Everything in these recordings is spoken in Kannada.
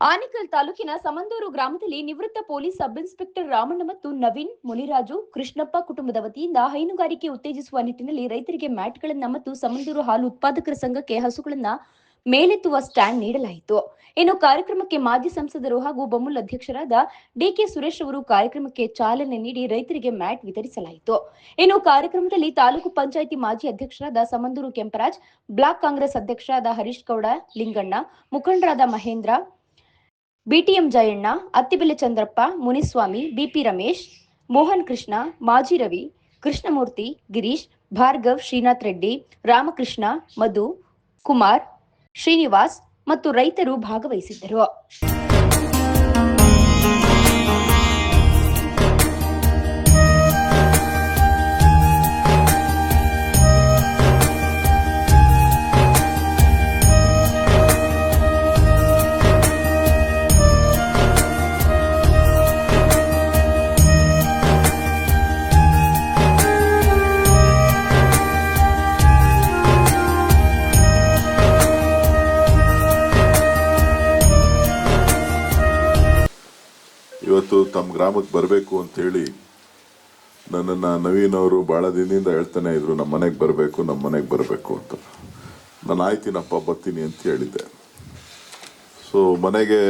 ಆನೇಕಲ್ ತಾಲೂಕಿನ ಸಮಂದೂರು ಗ್ರಾಮದಲ್ಲಿ ನಿವೃತ್ತ ಪೊಲೀಸ್ ಸಬ್ ಇನ್ಸ್ಪೆಕ್ಟರ್ ರಾಮಣ್ಣ ಮತ್ತು ನವೀನ್ ಮುನಿರಾಜು ಕೃಷ್ಣಪ್ಪ ಕುಟುಂಬದ ವತಿಯಿಂದ ಹೈನುಗಾರಿಕೆ ಉತ್ತೇಜಿಸುವ ನಿಟ್ಟಿನಲ್ಲಿ ರೈತರಿಗೆ ಮ್ಯಾಟ್ಗಳನ್ನ ಮತ್ತು ಸಮಂದೂರು ಹಾಲು ಉತ್ಪಾದಕರ ಸಂಘಕ್ಕೆ ಹಸುಗಳನ್ನ ಮೇಲೆತ್ತುವ ಸ್ಟ್ಯಾಂಡ್ ನೀಡಲಾಯಿತು. ಇನ್ನು ಕಾರ್ಯಕ್ರಮಕ್ಕೆ ಮಾಜಿ ಸಂಸದರು ಹಾಗೂ ಬಮುಲ್ ಅಧ್ಯಕ್ಷರಾದ ಡಿಕೆ ಸುರೇಶ್ ಅವರು ಕಾರ್ಯಕ್ರಮಕ್ಕೆ ಚಾಲನೆ ನೀಡಿ ರೈತರಿಗೆ ಮ್ಯಾಟ್ ವಿತರಿಸಲಾಯಿತು. ಇನ್ನು ಕಾರ್ಯಕ್ರಮದಲ್ಲಿ ತಾಲೂಕು ಪಂಚಾಯಿತಿ ಮಾಜಿ ಅಧ್ಯಕ್ಷರಾದ ಸಮಂದೂರು ಕೆಂಪರಾಜ್, ಬ್ಲಾಕ್ ಕಾಂಗ್ರೆಸ್ ಅಧ್ಯಕ್ಷರಾದ ಹರೀಶ್ ಗೌಡ, ಲಿಂಗಣ್ಣ, ಮುಖಂಡರಾದ ಮಹೇಂದ್ರ ಬಿಟಿಎಂ ಜಯಣ್ಣ, ಅತ್ತಿಬೆಲೆ ಚಂದ್ರಪ್ಪ, ಮುನಿಸ್ವಾಮಿ, ಬಿಪಿ ರಮೇಶ್, ಮೋಹನ್ ಕೃಷ್ಣ, ಮಾಜಿ ರವಿ, ಕೃಷ್ಣಮೂರ್ತಿ, ಗಿರೀಶ್, ಭಾರ್ಗವ್, ಶ್ರೀನಾಥ್ ರೆಡ್ಡಿ, ರಾಮಕೃಷ್ಣ, ಮಧು, ಕುಮಾರ್, ಶ್ರೀನಿವಾಸ್ ಮತ್ತು ರೈತರು ಭಾಗವಹಿಸಿದ್ದರು. ಗ್ರಾಮಕ್ಕೆ ಬರಬೇಕು ಅಂತೇಳಿ ನನ್ನನ್ನು ನವೀನ್ ಅವರು ಭಾಳ ದಿನದಿಂದ ಹೇಳ್ತಾನೆ ಇದ್ರು ನಮ್ಮ ಮನೆಗೆ ಬರಬೇಕು ನಮ್ಮ ಮನೆಗೆ ಬರಬೇಕು ಅಂತ. ನಾನು ಆಯ್ತೀನಪ್ಪ, ಬರ್ತೀನಿ ಅಂತ ಹೇಳಿದ್ದೆ. ಸೊ ಮನೆಗೆ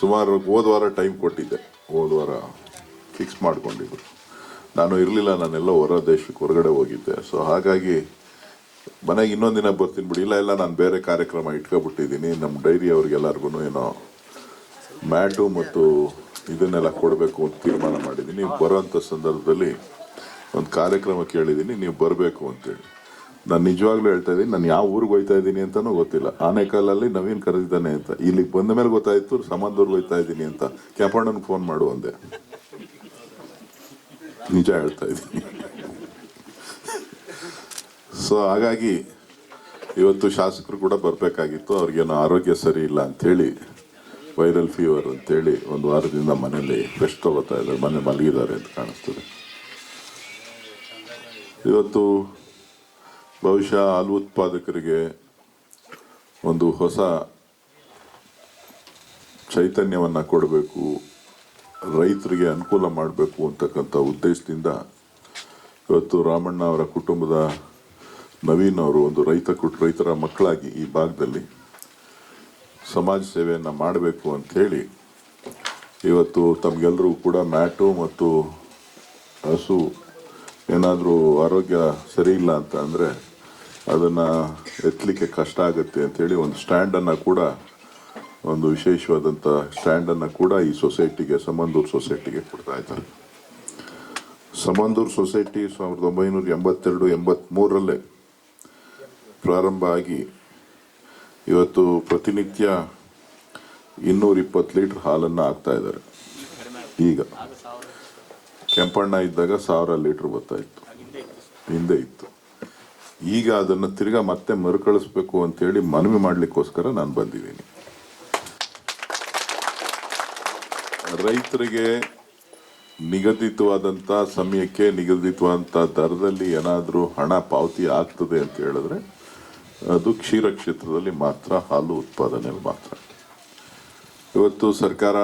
ಸುಮಾರು ಹೋದ ವಾರ ಟೈಮ್ ಕೊಟ್ಟಿದ್ದೆ. ಹೋದ ವಾರ ಫಿಕ್ಸ್ ಮಾಡ್ಕೊಂಡಿದ್ರು. ನಾನು ಇರಲಿಲ್ಲ, ನಾನೆಲ್ಲ ಹೊರ ದೇಶಕ್ಕೆ ಹೊರಗಡೆ ಹೋಗಿದ್ದೆ. ಸೊ ಹಾಗಾಗಿ ಮನೆಗೆ ಇನ್ನೊಂದು ದಿನ ಬರ್ತೀನಿ ಬಿಡಿ. ಇಲ್ಲ ಇಲ್ಲ, ನಾನು ಬೇರೆ ಕಾರ್ಯಕ್ರಮ ಇಟ್ಕೊಬಿಟ್ಟಿದ್ದೀನಿ. ನಮ್ಮ ಡೈರಿ ಅವ್ರಿಗೆಲ್ಲರಿಗೂ ಏನೋ ಮ್ಯಾಟು ಮತ್ತು ಇದನ್ನೆಲ್ಲ ಕೊಡಬೇಕು ಅಂತ ತೀರ್ಮಾನ ಮಾಡಿದ್ದೀನಿ. ನೀವು ಬರೋಂಥ ಸಂದರ್ಭದಲ್ಲಿ ಒಂದು ಕಾರ್ಯಕ್ರಮ ಕೇಳಿದ್ದೀನಿ, ನೀವು ಬರಬೇಕು ಅಂತೇಳಿ. ನಾನು ನಿಜವಾಗ್ಲೂ ಹೇಳ್ತಾ ಇದ್ದೀನಿ, ನಾನು ಯಾವ ಊರಿಗೆ ಹೋಯ್ತಾ ಇದ್ದೀನಿ ಅಂತಲೂ ಗೊತ್ತಿಲ್ಲ. ಆನೆಕಾಲಲ್ಲಿ ನವೀನ್ ಕರೆದಿದ್ದಾನೆ ಅಂತ. ಇಲ್ಲಿಗೆ ಬಂದ ಮೇಲೆ ಗೊತ್ತಾಯಿತು ಸಂಬಂಧವ್ರಿಗೆ ಹೋಯ್ತಾ ಇದ್ದೀನಿ ಅಂತ. ಕೆಂಪಣ್ಣನ ಫೋನ್ ಮಾಡು ಅಂದೆ. ನಿಜ ಹೇಳ್ತಾ ಇದ್ದೀನಿ. ಸೊ ಹಾಗಾಗಿ ಇವತ್ತು ಶಾಸಕರು ಕೂಡ ಬರಬೇಕಾಗಿತ್ತು, ಅವ್ರಿಗೇನೋ ಆರೋಗ್ಯ ಸರಿ ಇಲ್ಲ ಅಂಥೇಳಿ ವೈರಲ್ ಫೀವರ್ ಅಂತೇಳಿ ಒಂದು ವಾರದಿಂದ ಮನೆಯಲ್ಲಿ ರೆಸ್ಟ್ ತಗೋತಾ ಇದ್ದಾರೆ. ಮನೆ ಮಲಗಿದ್ದಾರೆ ಅಂತ ಕಾಣಿಸ್ತದೆ. ಇವತ್ತು ಬಹುಶಃ ಹಾಲು ಉತ್ಪಾದಕರಿಗೆ ಒಂದು ಹೊಸ ಚೈತನ್ಯವನ್ನು ಕೊಡಬೇಕು, ರೈತರಿಗೆ ಅನುಕೂಲ ಮಾಡಬೇಕು ಅಂತಕ್ಕಂಥ ಉದ್ದೇಶದಿಂದ ಇವತ್ತು ರಾಮಣ್ಣ ಅವರ ಕುಟುಂಬದ ನವೀನ್ ಅವರು ಒಂದು ರೈತ ಕುಟ್, ರೈತರ ಮಕ್ಕಳಾಗಿ ಈ ಭಾಗದಲ್ಲಿ ಸಮಾಜ ಸೇವೆಯನ್ನು ಮಾಡಬೇಕು ಅಂಥೇಳಿ ಇವತ್ತು ತಮಗೆಲ್ಲರೂ ಕೂಡ ಮ್ಯಾಟು ಮತ್ತು ಹಸು ಏನಾದರೂ ಆರೋಗ್ಯ ಸರಿ ಇಲ್ಲ ಅಂತ ಅಂದರೆ ಅದನ್ನು ಎತ್ತಲಿಕ್ಕೆ ಕಷ್ಟ ಆಗುತ್ತೆ ಅಂಥೇಳಿ ಒಂದು ಸ್ಟ್ಯಾಂಡನ್ನು ಕೂಡ, ಒಂದು ವಿಶೇಷವಾದಂಥ ಸ್ಟ್ಯಾಂಡನ್ನು ಕೂಡ ಈ ಸೊಸೈಟಿಗೆ ಸಮಂದೂರು ಸೊಸೈಟಿಗೆ ಕೊಡ್ತಾ ಇದ್ದಾರೆ. ಸಮಂದೂರು ಸೊಸೈಟಿ ಸಾವಿರದ ಒಂಬೈನೂರ ಎಂಬತ್ತೆರಡು ಎಂಬತ್ತ್ಮೂರರಲ್ಲೇ ಪ್ರಾರಂಭ ಆಗಿ ಇವತ್ತು ಪ್ರತಿನಿತ್ಯ ಇನ್ನೂರ ಇಪ್ಪತ್ತು ಲೀಟರ್ ಹಾಲನ್ನು ಹಾಕ್ತಾ ಇದ್ದಾರೆ. ಈಗ ಕೆಂಪಣ್ಣ ಇದ್ದಾಗ ಸಾವಿರ ಲೀಟರ್ ಬರ್ತಾ ಇತ್ತು. ಹಿಂದೆ ಇತ್ತು. ಈಗ ಅದನ್ನು ತಿರ್ಗಾ ಮತ್ತೆ ಮರುಕಳಿಸ್ಬೇಕು ಅಂತೇಳಿ ಮನವಿ ಮಾಡಲಿಕ್ಕೋಸ್ಕರ ನಾನು ಬಂದಿದ್ದೀನಿ. ರೈತರಿಗೆ ನಿಗದಿತವಾದಂಥ ಸಮಯಕ್ಕೆ ನಿಗದಿತವಾದಂಥ ದರದಲ್ಲಿ ಏನಾದರೂ ಹಣ ಪಾವತಿ ಆಗ್ತದೆ ಅಂತ ಹೇಳಿದ್ರೆ ಅದು ಕ್ಷೀರ ಕ್ಷೇತ್ರದಲ್ಲಿ ಮಾತ್ರ ಹಾಲು ಉತ್ಪಾದನೆಯಲ್ಲಿ ಮಾತ್ರ. ಇವತ್ತು ಸರ್ಕಾರ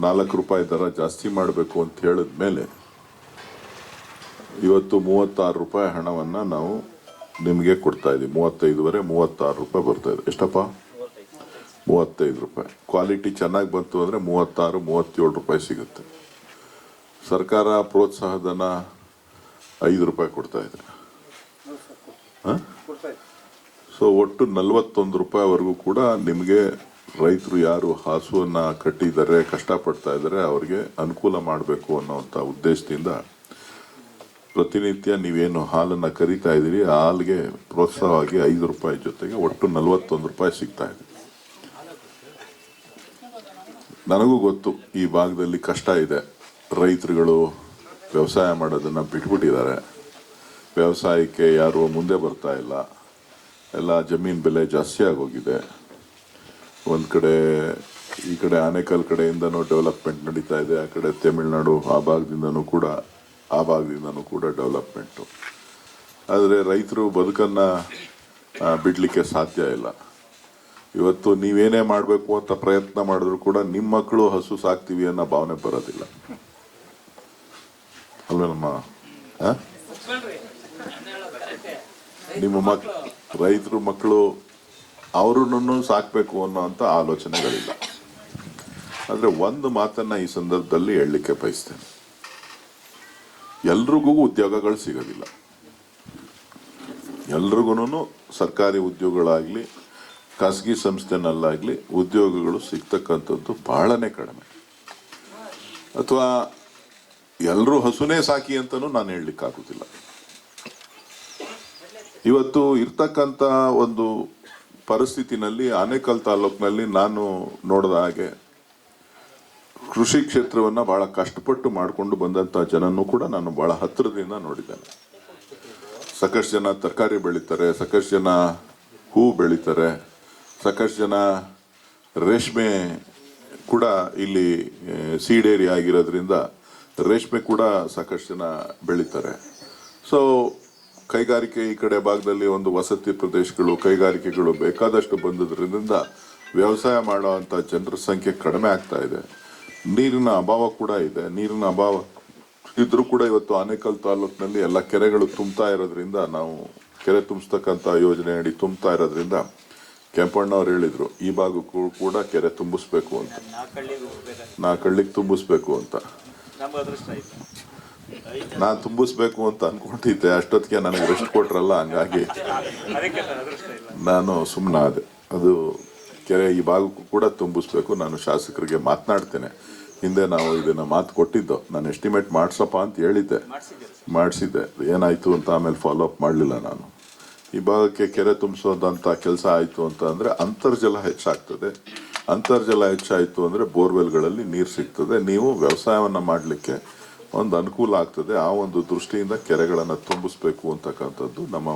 ನಾಲ್ಕು ರೂಪಾಯಿ ದರ ಜಾಸ್ತಿ ಮಾಡಬೇಕು ಅಂತ ಹೇಳಿದ ಮೇಲೆ ಇವತ್ತು ಮೂವತ್ತಾರು ರೂಪಾಯಿ ಹಣವನ್ನು ನಾವು ನಿಮಗೆ ಕೊಡ್ತಾ ಇದ್ದೀವಿ. ಮೂವತ್ತೈದುವರೆ, ಮೂವತ್ತಾರು ರೂಪಾಯಿ ಬರ್ತಾ ಇದೆ. ಎಷ್ಟಪ್ಪ? ಮೂವತ್ತೈದು ರೂಪಾಯಿ. ಕ್ವಾಲಿಟಿ ಚೆನ್ನಾಗಿ ಬಂತು ಅಂದರೆ ಮೂವತ್ತಾರು, ಮೂವತ್ತೇಳು ರೂಪಾಯಿ ಸಿಗುತ್ತೆ. ಸರ್ಕಾರ ಪ್ರೋತ್ಸಾಹಧನ ಐದು ರೂಪಾಯಿ ಕೊಡ್ತಾ ಇದೆ ಸೊ ಒಟ್ಟು ನಲವತ್ತೊಂದು ರೂಪಾಯಿವರೆಗೂ ಕೂಡ ನಿಮಗೆ ರೈತರು ಯಾರು ಹಸುವನ್ನು ಕಟ್ಟಿದ್ದಾರೆ, ಕಷ್ಟಪಡ್ತಾ ಇದ್ದಾರೆ, ಅವರಿಗೆ ಅನುಕೂಲ ಮಾಡಬೇಕು ಅನ್ನೋವಂಥ ಉದ್ದೇಶದಿಂದ ಪ್ರತಿನಿತ್ಯ ನೀವೇನು ಹಾಲನ್ನು ಕರಿತಾ ಇದ್ದೀರಿ, ಆ ಹಾಲಿಗೆ ಪ್ರೋತ್ಸಾಹವಾಗಿ ಐದು ರೂಪಾಯಿ ಜೊತೆಗೆ ಒಟ್ಟು ನಲವತ್ತೊಂದು ರೂಪಾಯಿ ಸಿಗ್ತಾ ಇದೆ. ನನಗೂ ಗೊತ್ತು, ಈ ಭಾಗದಲ್ಲಿ ಕಷ್ಟ ಇದೆ. ರೈತರುಗಳು ವ್ಯವಸಾಯ ಮಾಡೋದನ್ನು ಬಿಟ್ಬಿಟ್ಟಿದ್ದಾರೆ. ವ್ಯವಸಾಯಕ್ಕೆ ಯಾರು ಮುಂದೆ ಬರ್ತಾ ಇಲ್ಲ. ಎಲ್ಲ ಜಮೀನು ಬೆಲೆ ಜಾಸ್ತಿ ಆಗೋಗಿದೆ. ಒಂದು ಕಡೆ ಈ ಕಡೆ ಆನೇಕಲ್ ಕಡೆಯಿಂದನೂ ಡೆವಲಪ್ಮೆಂಟ್ ನಡೀತಾ ಇದೆ. ಆ ಕಡೆ ತಮಿಳುನಾಡು ಆ ಭಾಗದಿಂದನೂ ಕೂಡ, ಆ ಭಾಗದಿಂದನೂ ಕೂಡ ಡೆವಲಪ್ಮೆಂಟು. ಆದರೆ ರೈತರು ಬದುಕನ್ನು ಬಿಡಲಿಕ್ಕೆ ಸಾಧ್ಯ ಇಲ್ಲ. ಇವತ್ತು ನೀವೇನೇ ಮಾಡಬೇಕು ಅಂತ ಪ್ರಯತ್ನ ಮಾಡಿದ್ರು ಕೂಡ ನಿಮ್ಮ ಮಕ್ಕಳು ಹಸು ಸಾಕ್ತೀವಿ ಅನ್ನೋ ಭಾವನೆ ಬರೋದಿಲ್ಲ. ಅಲ್ವೇ ನಮ್ಮ ಆ? ನಿಮ್ಮ ಮಕ್, ರೈತರು ಮಕ್ಕಳು ಅವ್ರನ್ನೂ ಸಾಕಬೇಕು ಅನ್ನೋ ಅಂತ ಆಲೋಚನೆಗಳಿಲ್ಲ. ಆದರೆ ಒಂದು ಮಾತನ್ನು ಈ ಸಂದರ್ಭದಲ್ಲಿ ಹೇಳಲಿಕ್ಕೆ ಬಯಸ್ತೇನೆ. ಎಲ್ರಿಗೂ ಉದ್ಯೋಗಗಳು ಸಿಗೋದಿಲ್ಲ. ಎಲ್ರಿಗೂ ಸರ್ಕಾರಿ ಉದ್ಯೋಗಗಳಾಗ್ಲಿ, ಖಾಸಗಿ ಸಂಸ್ಥೆನಲ್ಲಾಗ್ಲಿ ಉದ್ಯೋಗಗಳು ಸಿಗ್ತಕ್ಕಂಥದ್ದು ಬಹಳನೇ ಕಡಿಮೆ. ಅಥವಾ ಎಲ್ಲರೂ ಹಸುನೇ ಸಾಕಿ ಅಂತಲೂ ನಾನು ಹೇಳಲಿಕ್ಕಾಗೋದಿಲ್ಲ. ಇವತ್ತು ಇರ್ತಕ್ಕಂಥ ಒಂದು ಪರಿಸ್ಥಿತಿನಲ್ಲಿ ಆನೇಕಲ್ ತಾಲೂಕಿನಲ್ಲಿ ನಾನು ನೋಡಿದ ಹಾಗೆ ಕೃಷಿ ಕ್ಷೇತ್ರವನ್ನ ಬಹಳ ಕಷ್ಟಪಟ್ಟು ಮಾಡಿಕೊಂಡು ಬಂದಂತ ಜನನ್ನು ಕೂಡ ನಾನು ಬಹಳ ಹತ್ತಿರದಿಂದ ನೋಡಿದ್ದೇನೆ. ಸಾಕಷ್ಟು ಜನ ತರಕಾರಿ ಬೆಳೀತಾರೆ, ಸಾಕಷ್ಟು ಜನ ಹೂ ಬೆಳೀತಾರೆ, ಸಾಕಷ್ಟು ಜನ ರೇಷ್ಮೆ ಕೂಡ ಇಲ್ಲಿ ಸೀಡೇರಿ ಆಗಿರೋದ್ರಿಂದ ರೇಷ್ಮೆ ಕೂಡ ಸಾಕಷ್ಟು ಜನ ಬೆಳೀತಾರೆ. ಸೊ ಕೈಗಾರಿಕೆ ಈ ಕಡೆ ಭಾಗದಲ್ಲಿ ಒಂದು ವಸತಿ ಪ್ರದೇಶಗಳು ಕೈಗಾರಿಕೆಗಳು ಬೇಕಾದಷ್ಟು ಬಂದದ್ರಿಂದ ವ್ಯವಸಾಯ ಮಾಡುವಂಥ ಜನರ ಸಂಖ್ಯೆ ಕಡಿಮೆ ಆಗ್ತಾ ಇದೆ. ನೀರಿನ ಅಭಾವ ಕೂಡ ಇದೆ. ನೀರಿನ ಅಭಾವ ಇದ್ರೂ ಕೂಡ ಇವತ್ತು ಆನೇಕಲ್ ತಾಲೂಕಿನಲ್ಲಿ ಎಲ್ಲ ಕೆರೆಗಳು ತುಂಬ್ತಾ ಇರೋದ್ರಿಂದ ನಾವು ಕೆರೆ ತುಂಬಿಸ್ತಕ್ಕಂಥ ಯೋಜನೆ ಅಡಿ ತುಂಬ್ತಾ ಇರೋದ್ರಿಂದ ಕೆಂಪಣ್ಣವ್ರು ಹೇಳಿದ್ರು ಈ ಭಾಗಕ್ಕೂ ಕೂಡ ಕೆರೆ ತುಂಬಿಸ್ಬೇಕು ಅಂತ. ನಾಲ್ಕಳ್ಳಿಗೆ ತುಂಬಿಸ್ಬೇಕು ಅಂತ. ನಾನು ತುಂಬಿಸ್ಬೇಕು ಅಂತ ಅನ್ಕೊಂಡಿದ್ದೆ. ಅಷ್ಟೊತ್ತಿಗೆ ನನಗೆ ರೆಸ್ಟ್ ಕೊಟ್ರಲ್ಲ, ಹಂಗಾಗಿ. ನಾನು ಸುಮ್ಮನಾದೆ ಅದು ಕೆರೆ ಈ ಭಾಗಕ್ಕೂ ಕೂಡ ತುಂಬಿಸ್ಬೇಕು. ನಾನು ಶಾಸಕರಿಗೆ ಮಾತನಾಡ್ತೇನೆ. ಹಿಂದೆ ನಾವು ಇದನ್ನು ಮಾತು ಕೊಟ್ಟಿದ್ದು. ನಾನು ಎಸ್ಟಿಮೇಟ್ ಮಾಡ್ಸಪ್ಪ ಅಂತ ಹೇಳಿದ್ದೆ. ಮಾಡಿಸಿದ್ದೆ. ಏನಾಯಿತು ಅಂತ ಆಮೇಲೆ ಫಾಲೋ ಅಪ್ ಮಾಡಲಿಲ್ಲ ನಾನು. ಈ ಭಾಗಕ್ಕೆ ಕೆರೆ ತುಂಬಿಸೋದಂಥ ಕೆಲಸ ಆಯಿತು ಅಂತ ಅಂದರೆ ಅಂತರ್ಜಲ ಹೆಚ್ಚಾಗ್ತದೆ. ಅಂತರ್ಜಲ ಹೆಚ್ಚಾಯಿತು ಅಂದರೆ ಬೋರ್ವೆಲ್ಗಳಲ್ಲಿ ನೀರು ಸಿಗ್ತದೆ. ನೀವು ವ್ಯವಸಾಯವನ್ನು ಮಾಡಲಿಕ್ಕೆ ಒಂದು ಅನುಕೂಲ ಆಗ್ತದೆ. ಆ ಒಂದು ದೃಷ್ಟಿಯಿಂದ ಕೆರೆಗಳನ್ನು ತುಂಬಿಸ್ಬೇಕು ಅಂತಕ್ಕಂಥದ್ದು ನಮ್ಮ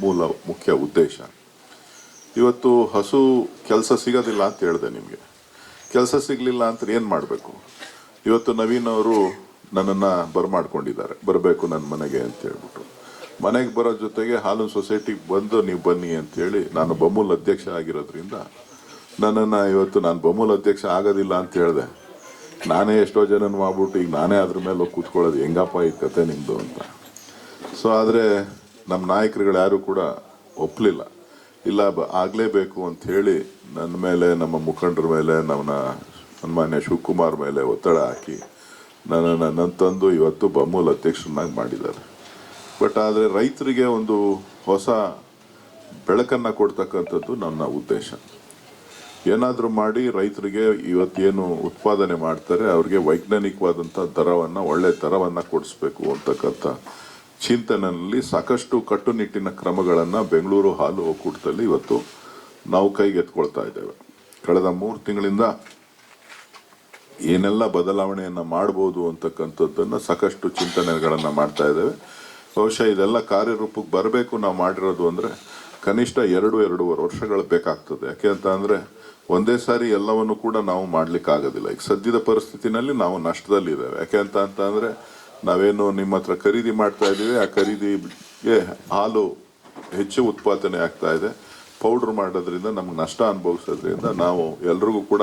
ಮೂಲ ಮುಖ್ಯ ಉದ್ದೇಶ. ಇವತ್ತು ಹಸು ಕೆಲಸ ಸಿಗೋದಿಲ್ಲ ಅಂತ ಹೇಳಿದೆ ನಿಮಗೆ. ಕೆಲಸ ಸಿಗಲಿಲ್ಲ ಅಂತ ಏನು ಮಾಡಬೇಕು? ಇವತ್ತು ನವೀನ್ ಅವರು ನನ್ನನ್ನು ಬರಮಾಡ್ಕೊಂಡಿದ್ದಾರೆ. ಬರಬೇಕು ನನ್ನ ಮನೆಗೆ ಅಂತ ಹೇಳ್ಬಿಟ್ರು ಮನೆಗೆ ಬರೋ ಜೊತೆಗೆ ಹಾಲು ಸೊಸೈಟಿಗೆ ಬಂದು ನೀವು ಬನ್ನಿ ಅಂತೇಳಿ ನಾನು ಬಮೂಲ್ ಅಧ್ಯಕ್ಷ ಆಗಿರೋದ್ರಿಂದ ನನ್ನನ್ನು ಇವತ್ತು ನಾನು ಬಮೂಲ್ ಅಧ್ಯಕ್ಷ ಆಗೋದಿಲ್ಲ ಅಂತ ಹೇಳಿದೆ. ನಾನೇ ಎಷ್ಟೋ ಜನನ ಮಾಡ್ಬಿಟ್ಟು ಈಗ ನಾನೇ ಅದ್ರ ಮೇಲೆ ಕೂತ್ಕೊಳ್ಳೋದು. ಹೆಂಗಪ್ಪ ಈ ಕತೆ ನಿಮ್ಮದು ಅಂತ. ಸೊ ಆದರೆ ನಮ್ಮ ನಾಯಕರುಗಳು ಯಾರೂ ಕೂಡ ಒಪ್ಪಲಿಲ್ಲ ಇಲ್ಲ, ಬ, ಆಗಲೇಬೇಕು ಅಂತ ಹೇಳಿ ನನ್ನ ಮೇಲೆ, ನಮ್ಮ ಮುಖಂಡರ ಮೇಲೆ ನಮ್ಮ ಸನ್ಮಾನ್ಯ ಶಿವಕುಮಾರ್ ಮೇಲೆ ಒತ್ತಡ ಹಾಕಿ ನನ್ನನ್ನು ನನ್ನ ತಂದು ಇವತ್ತು ಬಮೂಲ್ ಅಧ್ಯಕ್ಷರನ್ನಾಗಿ ಮಾಡಿದ್ದಾರೆ. ಬಟ್ ಆದರೆ ರೈತರಿಗೆ ಒಂದು ಹೊಸ ಬೆಳಕನ್ನು ಕೊಡ್ತಕ್ಕಂಥದ್ದು ನನ್ನ ಉದ್ದೇಶ. ಏನಾದರೂ ಮಾಡಿ ರೈತರಿಗೆ ಇವತ್ತೇನು ಉತ್ಪಾದನೆ ಮಾಡ್ತಾರೆ, ಅವ್ರಿಗೆ ವೈಜ್ಞಾನಿಕವಾದಂಥ ದರವನ್ನು, ಒಳ್ಳೆ ದರವನ್ನು ಕೊಡಿಸ್ಬೇಕು ಅಂತಕ್ಕಂಥ ಚಿಂತನೆಯಲ್ಲಿ ಸಾಕಷ್ಟು ಕಟ್ಟುನಿಟ್ಟಿನ ಕ್ರಮಗಳನ್ನು ಬೆಂಗಳೂರು ಹಾಲು ಒಕ್ಕೂಟದಲ್ಲಿ ಇವತ್ತು ನಾವು ಕೈಗೆತ್ಕೊಳ್ತಾ ಇದ್ದೇವೆ. ಕಳೆದ ಮೂರು ತಿಂಗಳಿಂದ ಏನೆಲ್ಲ ಬದಲಾವಣೆಯನ್ನು ಮಾಡ್ಬೋದು ಅಂತಕ್ಕಂಥದ್ದನ್ನು ಸಾಕಷ್ಟು ಚಿಂತನೆಗಳನ್ನು ಮಾಡ್ತಾ ಇದ್ದೇವೆ. ಬಹುಶಃ ಇದೆಲ್ಲ ಕಾರ್ಯರೂಪಕ್ಕೆ ಬರಬೇಕು ನಾವು ಮಾಡಿರೋದು ಅಂದ್ರೆ ಕನಿಷ್ಠ ಎರಡು, ಎರಡೂವರೆ ವರ್ಷಗಳು ಬೇಕಾಗ್ತದೆ. ಯಾಕೆ ಅಂತ ಅಂದರೆ ಒಂದೇ ಸಾರಿ ಎಲ್ಲವನ್ನು ಕೂಡ ನಾವು ಮಾಡ್ಲಿಕ್ಕೆ ಆಗೋದಿಲ್ಲ ಈಗ ಸದ್ಯದ ಪರಿಸ್ಥಿತಿನಲ್ಲಿ ನಾವು ನಷ್ಟದಲ್ಲಿದ್ದೇವೆ. ಯಾಕೆ ಅಂತ ಅಂತ ನಾವೇನು ನಿಮ್ಮ ಹತ್ರ ಖರೀದಿ ಮಾಡ್ತಾ ಇದ್ದೀವಿ. ಆ ಖರೀದಿಗೆ ಹಾಲು ಹೆಚ್ಚು ಉತ್ಪಾದನೆ ಆಗ್ತಾ ಇದೆ. ಪೌಡರ್ ಮಾಡೋದ್ರಿಂದ ನಮ್ಗೆ ನಷ್ಟ ಅನುಭವಿಸೋದ್ರಿಂದ ನಾವು ಎಲ್ರಿಗೂ ಕೂಡ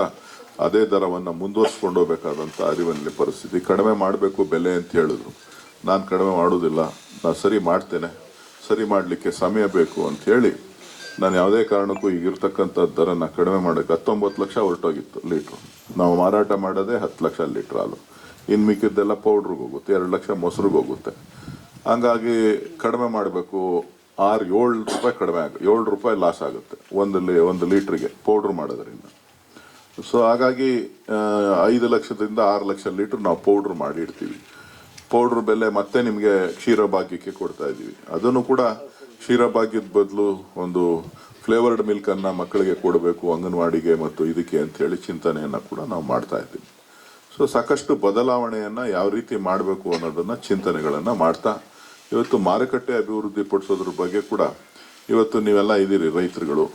ಅದೇ ದರವನ್ನು ಮುಂದುವರ್ಸ್ಕೊಂಡು ಹೋಗ್ಬೇಕಾದಂಥ ಅರಿವಿನಲ್ಲಿ ಪರಿಸ್ಥಿತಿ. ಕಡಿಮೆ ಮಾಡಬೇಕು ಬೆಲೆ ಅಂತ ಹೇಳಿದ್ರು. ನಾನು ಕಡಿಮೆ ಮಾಡೋದಿಲ್ಲ. ನಾನು ಸರಿ ಮಾಡ್ತೇನೆ. ಸರಿ ಮಾಡಲಿಕ್ಕೆ ಸಮಯ ಬೇಕು ಅಂತ ಹೇಳಿ ನಾನು ಯಾವುದೇ ಕಾರಣಕ್ಕೂ ಈಗಿರ್ತಕ್ಕಂಥ ದರನ ಕಡಿಮೆ ಮಾಡೋಕ್ಕೆ ಹತ್ತೊಂಬತ್ತು ಲಕ್ಷ ಹೊರಟೋಗಿತ್ತು ಲೀಟ್ರು. ನಾವು ಮಾರಾಟ ಮಾಡೋದೇ ಹತ್ತು ಲಕ್ಷ ಲೀಟ್ರ್ ಹಾಲು. ಇನ್ನು ಮಿಕ್ಕಿದ್ದೆಲ್ಲ ಪೌಡ್ರಿಗೆ ಹೋಗುತ್ತೆ, ಎರಡು ಲಕ್ಷ ಮೊಸರಿಗೆ ಹೋಗುತ್ತೆ. ಹಂಗಾಗಿ ಕಡಿಮೆ ಮಾಡಬೇಕು ಆರು ಏಳು ರೂಪಾಯಿ ಕಡಿಮೆ ಆಗ, ಏಳು ರೂಪಾಯಿ ಲಾಸ್ ಆಗುತ್ತೆ ಒಂದು ಲೀ, ಒಂದು ಲೀಟ್ರಿಗೆ ಪೌಡ್ರ್ ಮಾಡೋದ್ರಿಂದ. ಸೊ ಹಾಗಾಗಿ ಐದು ಲಕ್ಷದಿಂದ ಆರು ಲಕ್ಷ ಲೀಟ್ರ್ ನಾವು ಪೌಡ್ರ್ ಮಾಡಿ ಇಡ್ತೀವಿ. ಪೌಡ್ರ್ ಬೆಲೆ ಮತ್ತೆ ನಿಮಗೆ ಕ್ಷೀರ ಭಾಗ್ಯಕ್ಕೆ ಕೊಡ್ತಾ ಇದೀವಿ ಅದನ್ನು ಕೂಡ ಕ್ಷೀರ ಭಾಗ್ಯದ ಬದಲು ಒಂದು ಫ್ಲೇವರ್ಡ್ ಮಿಲ್ಕ್ ಅನ್ನ ಮಕ್ಕಳಿಗೆ ಕೊಡಬೇಕು, ಅಂಗನವಾಡಿಗೆ ಮತ್ತು ಇದಕ್ಕೆ ಅಂತ ಹೇಳಿ ಚಿಂತನೆಯನ್ನ ಕೂಡ ನಾವು ಮಾಡ್ತಾ ಇದ್ದೀವಿ. ಸೊ ಸಾಕಷ್ಟು ಬದಲಾವಣೆಯನ್ನ ಯಾವ ರೀತಿ ಮಾಡಬೇಕು ಅನ್ನೋದನ್ನ ಚಿಂತನೆಗಳನ್ನ ಮಾಡ್ತಾ, ಇವತ್ತು ಮಾರುಕಟ್ಟೆ ಅಭಿವೃದ್ಧಿ ಪಡಿಸೋದ್ರ ಬಗ್ಗೆ ಕೂಡ ಇವತ್ತು ನೀವೆಲ್ಲ ಇದ್ದೀರಿ ರೈತರುಗಳು.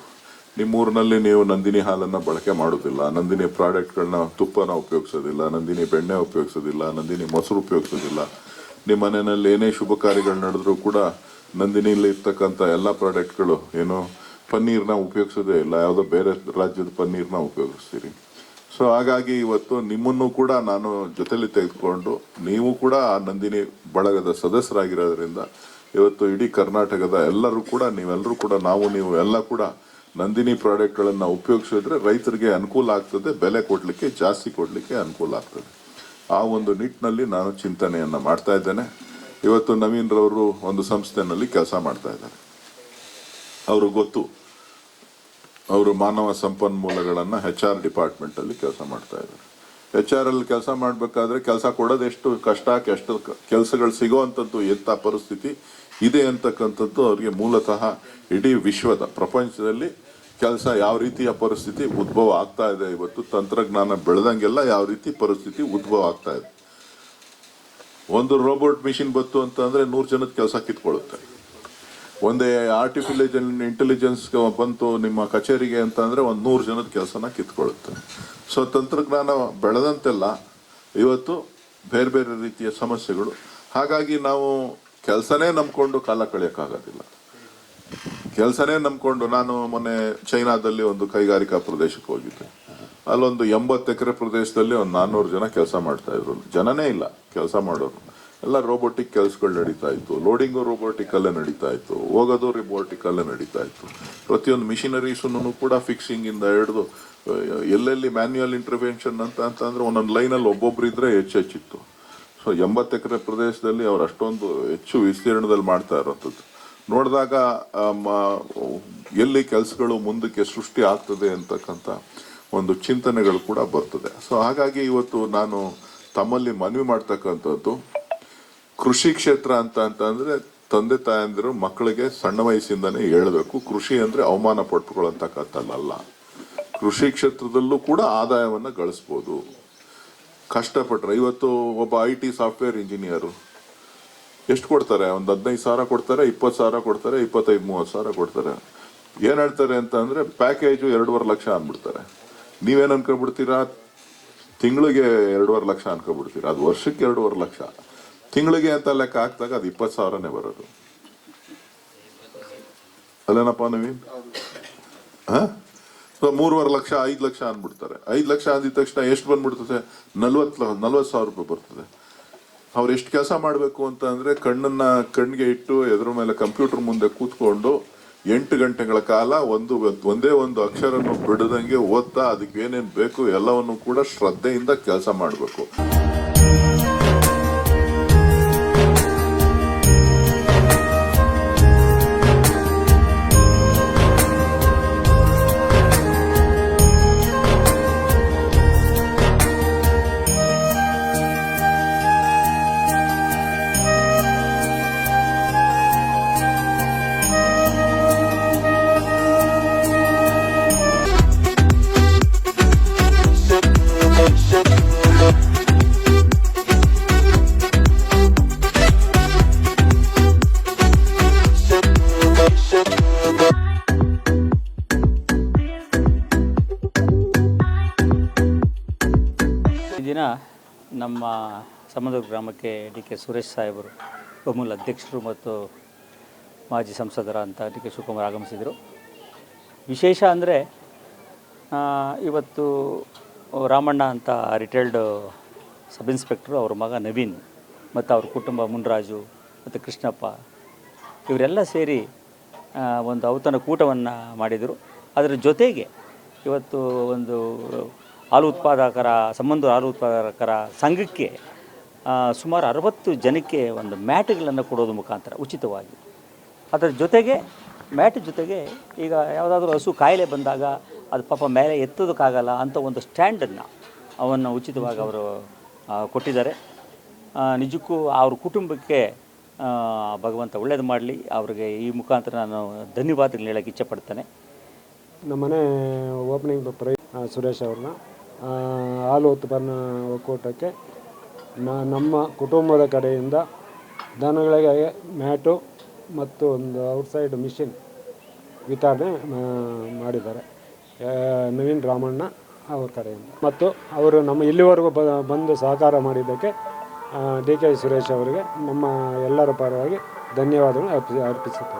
ನಿಮ್ಮೂರಿನಲ್ಲಿ ನೀವು ನಂದಿನಿ ಹಾಲನ್ನ ಬಳಕೆ ಮಾಡೋದಿಲ್ಲ. ನಂದಿನಿ ಪ್ರಾಡಕ್ಟ್ಗಳನ್ನ ತುಪ್ಪನ ಉಪಯೋಗಿಸೋದಿಲ್ಲ. ನಂದಿನಿ ಬೆಣ್ಣೆ ಉಪಯೋಗಿಸೋದಿಲ್ಲ. ನಂದಿನಿ ಮೊಸರು ಉಪಯೋಗಿಸೋದಿಲ್ಲ. ನಿಮ್ಮ ಮನೆಯಲ್ಲಿ ಏನೇ ಶುಭ ಕಾರ್ಯಗಳು ನಡೆದ್ರೂ ಕೂಡ ನಂದಿನಿಯಲ್ಲಿ ಇರ್ತಕ್ಕಂಥ ಎಲ್ಲ ಪ್ರಾಡಕ್ಟ್ಗಳು ಏನು ಪನ್ನೀರ್ನ ಉಪಯೋಗಿಸೋದೇ ಇಲ್ಲ. ಯಾವುದೋ ಬೇರೆ ರಾಜ್ಯದ ಪನ್ನೀರ್ನ ಉಪಯೋಗಿಸ್ತೀರಿ. ಸೊ ಹಾಗಾಗಿ ಇವತ್ತು ನಿಮ್ಮನ್ನು ಕೂಡ ನಾನು ಜೊತೆಲಿ ತೆಗೆದುಕೊಂಡು ನೀವು ಕೂಡ ಆ ನಂದಿನಿ ಬಳಗದ ಸದಸ್ಯರಾಗಿರೋದ್ರಿಂದ ಇವತ್ತು ಇಡೀ ಕರ್ನಾಟಕದ ಎಲ್ಲರೂ ಕೂಡ ನೀವೆಲ್ಲರೂ ಕೂಡ ನಾವು ನೀವು ಎಲ್ಲ ಕೂಡ ನಂದಿನಿ ಪ್ರಾಡಕ್ಟ್ಗಳನ್ನು ಉಪಯೋಗಿಸಿದ್ರೆ ರೈತರಿಗೆ ಅನುಕೂಲ ಆಗ್ತದೆ, ಬೆಲೆ ಕೊಡಲಿಕ್ಕೆ, ಜಾಸ್ತಿ ಕೊಡಲಿಕ್ಕೆ ಅನುಕೂಲ ಆಗ್ತದೆ. ಆ ಒಂದು ನಿಟ್ಟಿನಲ್ಲಿ ನಾನು ಚಿಂತನೆಯನ್ನ ಮಾಡ್ತಾ ಇದ್ದೇನೆ. ಇವತ್ತು ನವೀನ್ ರವರು ಒಂದು ಸಂಸ್ಥೆನಲ್ಲಿ ಕೆಲಸ ಮಾಡ್ತಾ ಇದ್ದಾರೆ. ಅವರು ಗೊತ್ತು, ಅವರು ಮಾನವ ಸಂಪನ್ಮೂಲಗಳನ್ನು ಹೆಚ್ ಆರ್ ಡಿಪಾರ್ಟ್ಮೆಂಟ್ ಅಲ್ಲಿ ಕೆಲಸ ಮಾಡ್ತಾ ಇದ್ದಾರೆ. ಹೆಚ್ ಆರ್ ಅಲ್ಲಿ ಕೆಲಸ ಮಾಡಬೇಕಾದ್ರೆ ಕೆಲಸ ಕೊಡೋದು ಎಷ್ಟು ಕಷ್ಟ ಎಷ್ಟು ಕೆಲಸಗಳು ಸಿಗೋವಂಥದ್ದು ಎಂಥ ಪರಿಸ್ಥಿತಿ ಇದೆ ಅಂತಕ್ಕಂಥದ್ದು ಅವರಿಗೆ ಮೂಲತಃ ಇಡೀ ವಿಶ್ವದ ಪ್ರಪಂಚದಲ್ಲಿ ಕೆಲಸ ಯಾವ ರೀತಿಯ ಪರಿಸ್ಥಿತಿ ಉದ್ಭವ ಆಗ್ತಾ ಇದೆ ಇವತ್ತು, ತಂತ್ರಜ್ಞಾನ ಬೆಳೆದಂಗೆಲ್ಲ ಯಾವ ರೀತಿ ಪರಿಸ್ಥಿತಿ ಉದ್ಭವ ಆಗ್ತಾ ಇದೆ. ಒಂದು ರೋಬೋಟ್ ಮಿಷಿನ್ ಬಂತು ಅಂತ ಅಂದ್ರೆ ನೂರು ಜನದ ಕೆಲಸ ಕಿತ್ಕೊಳ್ಳುತ್ತೆ. ಒಂದೇ ಆರ್ಟಿಫಿಷಿಯಲ್ ಇಂಟೆಲಿಜೆನ್ಸ್ ಬಂತು ನಿಮ್ಮ ಕಚೇರಿಗೆ ಅಂತ ಒಂದ್ ನೂರು ಜನದ ಕೆಲಸನ ಕಿತ್ಕೊಳ್ಳುತ್ತೆ. ಸೊ ತಂತ್ರಜ್ಞಾನ ಬೆಳೆದಂತೆಲ್ಲ ಇವತ್ತು ಬೇರೆ ಬೇರೆ ರೀತಿಯ ಸಮಸ್ಯೆಗಳು. ಹಾಗಾಗಿ ನಾವು ಕೆಲಸನೇ ನಂಬ್ಕೊಂಡು ಕಾಲ ಕಳೆಯೋಕ್ಕಾಗೋದಿಲ್ಲ. ಕೆಲಸನೇ ನಂಬ್ಕೊಂಡು ನಾನು ಮೊನ್ನೆ ಚೈನಾದಲ್ಲಿ ಒಂದು ಕೈಗಾರಿಕಾ ಪ್ರದೇಶಕ್ಕೆ ಹೋಗಿದ್ದೆ. ಅಲ್ಲೊಂದು ಎಂಬತ್ತು ಎಕರೆ ಪ್ರದೇಶದಲ್ಲಿ ಒಂದು ನಾನ್ನೂರು ಜನ ಕೆಲಸ ಮಾಡ್ತಾ ಇದ್ರು. ಜನನೇ ಇಲ್ಲ ಕೆಲಸ ಮಾಡೋರು. ಎಲ್ಲ ರೋಬೋಟಿಕ್ ಕೆಲಸಗಳು ನಡೀತಾ ಇತ್ತು. ಲೋಡಿಂಗು ರೋಬೋಟಿಕ್ ಅಲ್ಲೇ ನಡೀತಾ ಇತ್ತು. ಹೋಗೋದು ರೋಬೋಟಿಕ್ ಅಲ್ಲೇ ನಡೀತಾ ಇತ್ತು. ಪ್ರತಿಯೊಂದು ಮಿಷಿನರೀಸನ್ನು ಕೂಡ ಫಿಕ್ಸಿಂಗ್ ಇಂದ ಹಿಡಿದು ಎಲ್ಲೆಲ್ಲಿ ಮ್ಯಾನ್ಯುಯಲ್ ಇಂಟರ್ವೆನ್ಷನ್ ಅಂತ ಅಂತಂದ್ರೆ ಒಂದೊಂದು ಲೈನಲ್ಲಿ ಒಬ್ಬೊಬ್ರು ಇದ್ರೆ ಹೆಚ್ಚು ಹೆಚ್ಚಿತ್ತು ಸೊ ಎಂಬತ್ತು ಎಕರೆ ಪ್ರದೇಶದಲ್ಲಿ ಅವ್ರು ಅಷ್ಟೊಂದು ಹೆಚ್ಚು ವಿಸ್ತೀರ್ಣದಲ್ಲಿ ಮಾಡ್ತಾ ಇರೋಂಥದ್ದು. ನೋಡಿದಾಗ ಎಲ್ಲಿ ಕೆಲಸಗಳು ಮುಂದಕ್ಕೆ ಸೃಷ್ಟಿ ಆಗ್ತದೆ ಅಂತಕ್ಕಂಥ ಒಂದು ಚಿಂತನೆಗಳು ಕೂಡ ಬರ್ತದೆ. ಸೊ ಹಾಗಾಗಿ ಇವತ್ತು ನಾನು ತಮ್ಮಲ್ಲಿ ಮನವಿ ಮಾಡ್ತಕ್ಕಂಥದ್ದು, ಕೃಷಿ ಕ್ಷೇತ್ರ ಅಂತ ಅಂತಂದರೆ ತಂದೆ ತಾಯಂದಿರು ಮಕ್ಕಳಿಗೆ ಸಣ್ಣ ವಯಸ್ಸಿಂದನೇ ಹೇಳಬೇಕು. ಕೃಷಿ ಅಂದರೆ ಅವಮಾನ ಪಟ್ಕೊಳ್ಳೋಂತಕ್ಕಂಥದ್ದಲ್ಲ ಕೃಷಿ ಕ್ಷೇತ್ರದಲ್ಲೂ ಕೂಡ ಆದಾಯವನ್ನು ಗಳಿಸ್ಬೋದು. ಕಷ್ಟಪಟ್ರೆ ಇವತ್ತು ಒಬ್ಬ ಐ ಟಿ ಸಾಫ್ಟ್ವೇರ್ ಇಂಜಿನಿಯರು ಎಷ್ಟು ಕೊಡ್ತಾರೆ? ಒಂದು ಹದಿನೈದು ಸಾವಿರ ಕೊಡ್ತಾರೆ ಇಪ್ಪತ್ತು ಸಾವಿರ ಕೊಡ್ತಾರೆ ಇಪ್ಪತ್ತೈದು ಮೂವತ್ತು ಸಾವಿರ ಕೊಡ್ತಾರೆ. ಏನು ಹೇಳ್ತಾರೆ ಅಂತ ಅಂದ್ರೆ ಪ್ಯಾಕೇಜು ಎರಡೂವರೆ ಲಕ್ಷ ಅಂದ್ಬಿಡ್ತಾರೆ. ನೀವೇನು ಅನ್ಕೊಂಡ್ಬಿಡ್ತೀರಾ? ತಿಂಗಳಿಗೆ ಎರಡೂವರೆ ಲಕ್ಷ ಅನ್ಕೊಂಡ್ಬಿಡ್ತೀರಾ? ಅದು ವರ್ಷಕ್ಕೆ ಎರಡೂವರೆ ಲಕ್ಷ. ತಿಂಗಳಿಗೆ ಅಂತ ಲೆಕ್ಕ ಹಾಕಿದಾಗ ಅದು ಇಪ್ಪತ್ತು ಸಾವಿರನೇ ಬರೋದು. ಅಲ್ಲೇನಪ್ಪ ನವೀನ್? ಹಾ? ಸೊ ಮೂರುವರೆ ಲಕ್ಷ, ಐದು ಲಕ್ಷ ಅಂದ್ಬಿಡ್ತಾರೆ. ಐದು ಲಕ್ಷ ಅಂದಿದ ತಕ್ಷಣ ಎಷ್ಟು ಬಂದ್ಬಿಡ್ತದೆ? ನಲ್ವತ್ತು ನಲ್ವತ್ತು ಸಾವಿರ ರೂಪಾಯಿ ಬರ್ತದೆ. ಅವ್ರು ಎಷ್ಟು ಕೆಲಸ ಮಾಡಬೇಕು ಅಂತ ಅಂದರೆ ಕಣ್ಣನ್ನು ಕಣ್ಣಿಗೆ ಇಟ್ಟು ಎದುರ ಮೇಲೆ ಕಂಪ್ಯೂಟರ್ ಮುಂದೆ ಕೂತ್ಕೊಂಡು ಎಂಟು ಗಂಟೆಗಳ ಕಾಲ ಒಂದು, ಒಂದೇ ಒಂದು ಅಕ್ಷರನ್ನು ಬಿಡದಂಗೆ ಓದ್ತಾ ಅದಕ್ಕೆ ಏನೇನು ಬೇಕು ಎಲ್ಲವನ್ನು ಕೂಡ ಶ್ರದ್ಧೆಯಿಂದ ಕೆಲಸ ಮಾಡಬೇಕು. ದಿನ ನಮ್ಮ ಸಮುದ್ರ ಗ್ರಾಮಕ್ಕೆ ಡಿ ಕೆ ಸುರೇಶ್ ಸಾಹೇಬರು ಬಮೂಲ್ ಅಧ್ಯಕ್ಷರು ಮತ್ತು ಮಾಜಿ ಸಂಸದರ ಅಂತ ಡಿ ಕೆ ಶಿವಕುಮಾರ್ ಆಗಮಿಸಿದರು. ವಿಶೇಷ ಅಂದರೆ ಇವತ್ತು ರಾಮಣ್ಣ ಅಂತ ರಿಟೈರ್ಡ್ ಸಬ್ ಇನ್ಸ್ಪೆಕ್ಟ್ರು ಅವ್ರ ಮಗ ನವೀನ್ ಮತ್ತು ಅವ್ರ ಕುಟುಂಬ ಮುನ್ರಾಜು ಮತ್ತು ಕೃಷ್ಣಪ್ಪ, ಇವರೆಲ್ಲ ಸೇರಿ ಒಂದು ಔತಣ ಕೂಟವನ್ನು ಮಾಡಿದರು. ಅದರ ಜೊತೆಗೆ ಇವತ್ತು ಒಂದು ಹಾಲು ಉತ್ಪಾದಕರ, ಸಂಬಂಧ ಹಾಲು ಉತ್ಪಾದಕರ ಸಂಘಕ್ಕೆ ಸುಮಾರು ಅರವತ್ತು ಜನಕ್ಕೆ ಒಂದು ಮ್ಯಾಟ್ಗಳನ್ನು ಕೊಡೋದು ಮುಖಾಂತರ ಉಚಿತವಾಗಿ. ಅದರ ಜೊತೆಗೆ, ಮ್ಯಾಟ್ ಜೊತೆಗೆ ಈಗ ಯಾವುದಾದ್ರೂ ಹಸು ಕಾಯಿಲೆ ಬಂದಾಗ ಅದು ಪಾಪ ಮೇಲೆ ಎತ್ತೋದಕ್ಕಾಗಲ್ಲ ಅಂತ ಒಂದು ಸ್ಟ್ಯಾಂಡನ್ನು ಅವನ್ನು ಉಚಿತವಾಗಿ ಅವರು ಕೊಟ್ಟಿದ್ದಾರೆ. ನಿಜಕ್ಕೂ ಅವ್ರ ಕುಟುಂಬಕ್ಕೆ ಭಗವಂತ ಒಳ್ಳೇದು ಮಾಡಲಿ. ಅವರಿಗೆ ಈ ಮುಖಾಂತರ ನಾನು ಧನ್ಯವಾದಗಳು ಹೇಳೋಕ್ಕೆ ಇಚ್ಛೆಪಡ್ತೇನೆ ನಮ್ಮನೆ ಓಪನಿಂಗ್ ಪ್ರೈ ಸುರೇಶ್ ಅವ್ರನ್ನ. ಹಾಲು ಉತ್ಪನ್ನ ಒಕ್ಕೂಟಕ್ಕೆ ನಮ್ಮ ಕುಟುಂಬದ ಕಡೆಯಿಂದ ದನಗಳಿಗೆ ಮ್ಯಾಟು ಮತ್ತು ಒಂದು ಔಟ್ಸೈಡ್ ಮಿಷಿನ್ ವಿತರಣೆ ಮಾಡಿದ್ದಾರೆ. ನವೀನ್ ರಾಮಣ್ಣ ಅವ್ರ ಕಡೆಯಿಂದ. ಮತ್ತು ಅವರು ನಮ್ಮ ಇಲ್ಲಿವರೆಗೂ ಬಂದು ಸಹಕಾರ ಮಾಡಿದ್ದಕ್ಕೆ ಡಿ ಕೆ ಸುರೇಶ್ ಅವರಿಗೆ ನಮ್ಮ ಎಲ್ಲರ ಪರವಾಗಿ ಧನ್ಯವಾದಗಳು ಅರ್ಪಿ